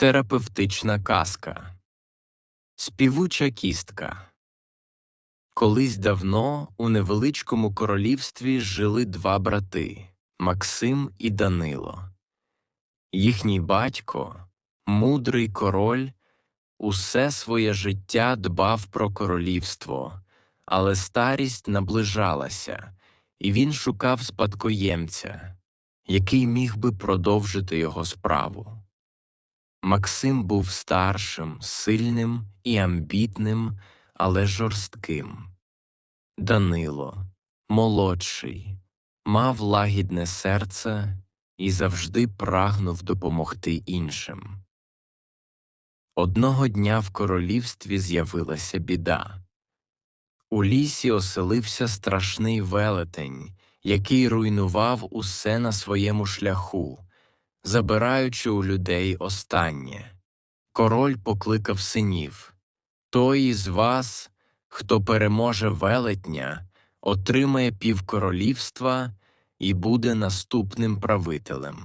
Терапевтична казка Співуча кістка Колись давно у невеличкому королівстві жили два брати Максим і Данило. Їхній батько, мудрий король, усе своє життя дбав про королівство, але старість наближалася, і він шукав спадкоємця, який міг би продовжити його справу. Максим був старшим, сильним і амбітним, але жорстким. Данило, молодший, мав лагідне серце і завжди прагнув допомогти іншим. Одного дня в королівстві з'явилася біда. У лісі оселився страшний велетень, який руйнував усе на своєму шляху забираючи у людей останнє. Король покликав синів Той із вас, хто переможе велетня, отримає півкоролівства і буде наступним правителем.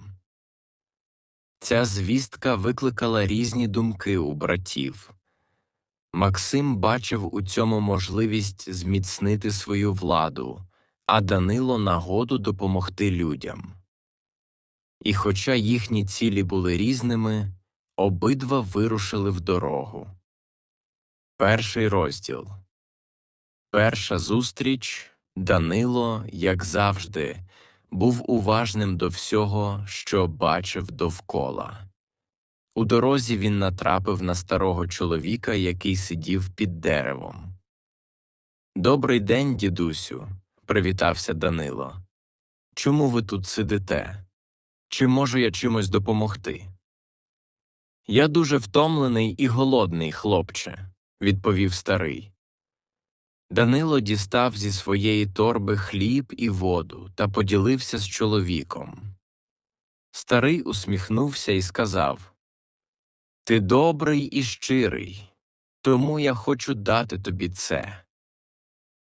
Ця звістка викликала різні думки у братів. Максим бачив у цьому можливість зміцнити свою владу, а Данило нагоду допомогти людям. І, хоча їхні цілі були різними, обидва вирушили в дорогу. Перший розділ Перша зустріч Данило, як завжди, був уважним до всього, що бачив довкола. У дорозі він натрапив на старого чоловіка, який сидів під деревом. Добрий день, дідусю, привітався Данило. Чому ви тут сидите? Чи можу я чимось допомогти? Я дуже втомлений і голодний, хлопче, відповів старий. Данило дістав зі своєї торби хліб і воду та поділився з чоловіком. Старий усміхнувся і сказав Ти добрий і щирий, тому я хочу дати тобі це.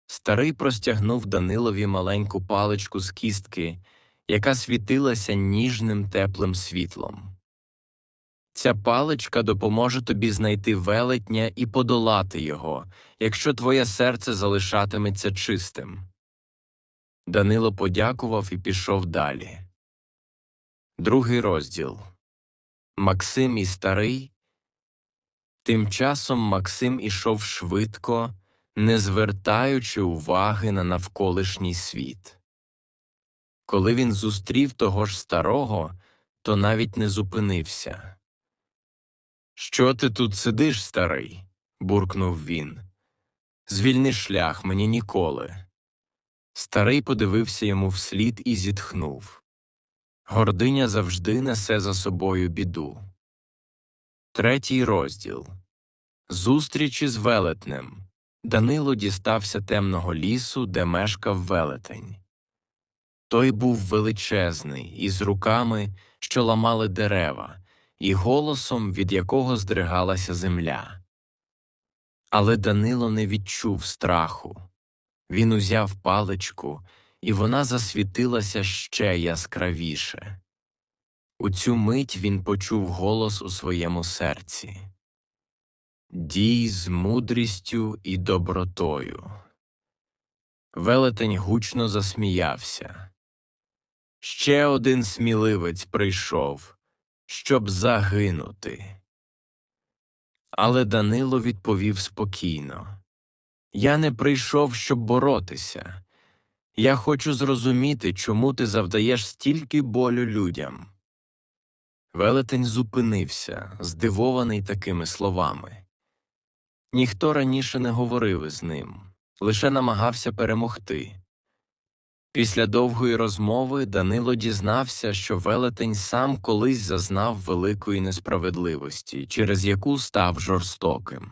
Старий простягнув Данилові маленьку паличку з кістки яка світилася ніжним теплим світлом. Ця паличка допоможе тобі знайти велетня і подолати його, якщо твоє серце залишатиметься чистим. Данило подякував і пішов далі. Другий розділ Максим і старий. Тим часом Максим ішов швидко, не звертаючи уваги на навколишній світ. Коли він зустрів того ж старого, то навіть не зупинився. Що ти тут сидиш, старий? буркнув він. Звільни шлях мені ніколи. Старий подивився йому вслід і зітхнув. Гординя завжди несе за собою біду. Третій розділ Зустрічі з велетнем. Данило дістався темного лісу, де мешкав велетень. Той був величезний, із руками, що ламали дерева, і голосом, від якого здригалася земля. Але Данило не відчув страху. Він узяв паличку, і вона засвітилася ще яскравіше. У цю мить він почув голос у своєму серці Дій з мудрістю і добротою. Велетень гучно засміявся. Ще один сміливець прийшов, щоб загинути. Але Данило відповів спокійно Я не прийшов, щоб боротися. Я хочу зрозуміти, чому ти завдаєш стільки болю людям. Велетень зупинився, здивований такими словами. Ніхто раніше не говорив із ним, лише намагався перемогти. Після довгої розмови Данило дізнався, що велетень сам колись зазнав великої несправедливості, через яку став жорстоким.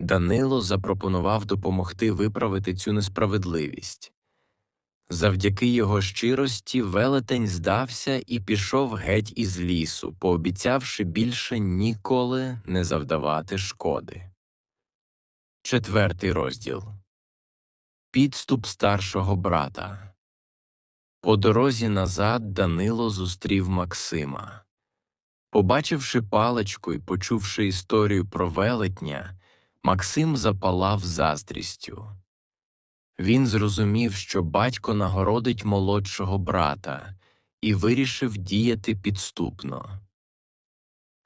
Данило запропонував допомогти виправити цю несправедливість. Завдяки його щирості велетень здався і пішов геть із лісу, пообіцявши більше ніколи не завдавати шкоди. Четвертий розділ Підступ старшого брата. По дорозі назад Данило зустрів Максима. Побачивши паличку і почувши історію про велетня, Максим запалав заздрістю. Він зрозумів, що батько нагородить молодшого брата, і вирішив діяти підступно.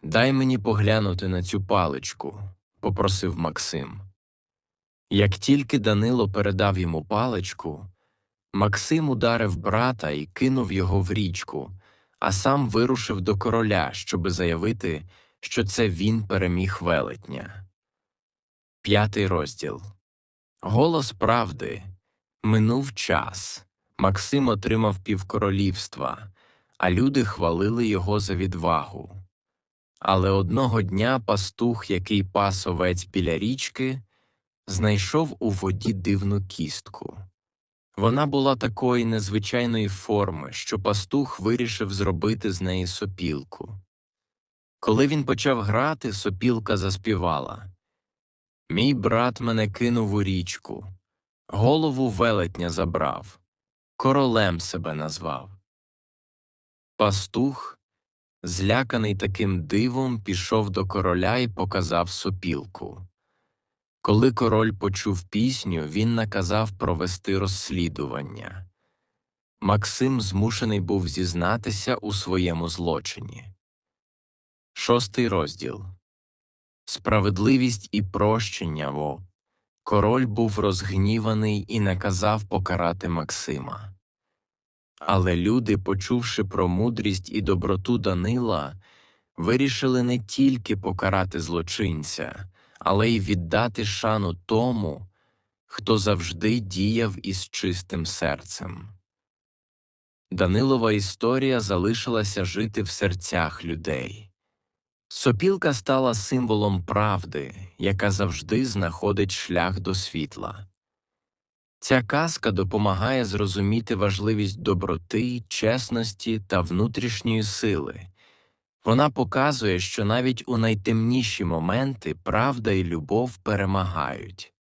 Дай мені поглянути на цю паличку, попросив Максим. Як тільки Данило передав йому паличку, Максим ударив брата і кинув його в річку, а сам вирушив до короля, щоби заявити, що це він переміг велетня. П'ятий розділ Голос правди. Минув час. Максим отримав півкоролівства, а люди хвалили його за відвагу. Але одного дня пастух, який пас овець біля річки, знайшов у воді дивну кістку. Вона була такої незвичайної форми, що пастух вирішив зробити з неї сопілку. Коли він почав грати, сопілка заспівала Мій брат мене кинув у річку, голову велетня забрав, королем себе назвав. Пастух, зляканий таким дивом, пішов до короля і показав сопілку. Коли король почув пісню, він наказав провести розслідування. Максим змушений був зізнатися у своєму злочині. Шостий розділ Справедливість і прощення во. Король був розгніваний і наказав покарати Максима. Але люди, почувши про мудрість і доброту Данила, вирішили не тільки покарати злочинця, але й віддати шану тому, хто завжди діяв із чистим серцем. Данилова історія залишилася жити в серцях людей. Сопілка стала символом правди, яка завжди знаходить шлях до світла. Ця казка допомагає зрозуміти важливість доброти, чесності та внутрішньої сили. Вона показує, що навіть у найтемніші моменти правда і любов перемагають.